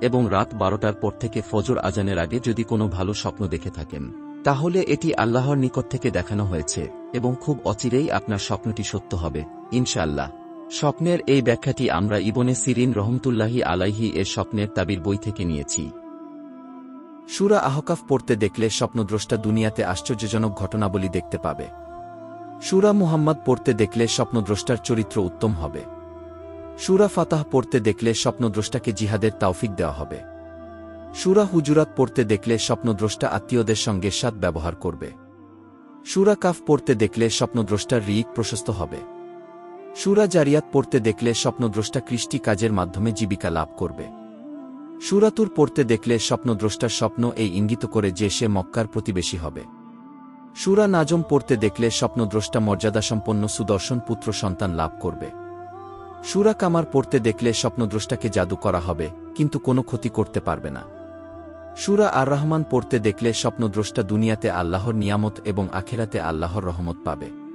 এবং রাত বারোটার পর থেকে ফজর আজানের আগে যদি কোনো ভালো স্বপ্ন দেখে থাকেন, তাহলে এটি আল্লাহর নিকট থেকে দেখানো হয়েছে, এবং খুব অচিরেই আপনার স্বপ্নটি সত্য হবে, ইনশাআল্লাহ। স্বপ্নের এই ব্যাখ্যাটি আমরা ইবনে সিরিন রহমতুল্লাহি আলাইহি এর স্বপ্নের তাবির বই থেকে নিয়েছি। সুরা আহকাফ পড়তে দেখলে স্বপ্নদ্রষ্টা দুনিয়াতে আশ্চর্যজনক ঘটনাবলী দেখতে পাবে। সুরা মুহাম্মদ পড়তে দেখলে স্বপ্নদ্রষ্টার চরিত্র উত্তম হবে। সুরা ফাতাহ পড়তে দেখলে স্বপ্নদ্রষ্টাকে জিহাদের তাওফিক দেওয়া হবে। সুরা হুজুরাত পড়তে দেখলে স্বপ্নদ্রষ্টা আত্মীয়দের সঙ্গে সাত ব্যবহার করবে। সুরা কাফ পড়তে দেখলে স্বপ্নদ্রষ্টার রিক প্রশস্ত হবে। সুরা জারিয়াত পড়তে দেখলে স্বপ্নদ্রষ্টা কৃষ্টি কাজের মাধ্যমে জীবিকা লাভ করবে। সুরাতুর পড়তে দেখলে স্বপ্নদ্রষ্টার স্বপ্ন এই ইঙ্গিত করে যে সে মক্কার প্রতিবেশী হবে। সুরা নাজম পড়তে দেখলে স্বপ্নদ্রষ্টা মর্যাদাসম্পন্ন সুদর্শন পুত্র সন্তান লাভ করবে। সুরা কামার পড়তে দেখলে স্বপ্নদ্রষ্টাকে জাদু করা হবে, কিন্তু কোনো ক্ষতি করতে পারবে না। সুরা আর রহমান পড়তে দেখলে স্বপ্নদ্রষ্টা দুনিয়াতে আল্লাহর নিয়ামত এবং আখেরাতে আল্লাহর রহমত পাবে।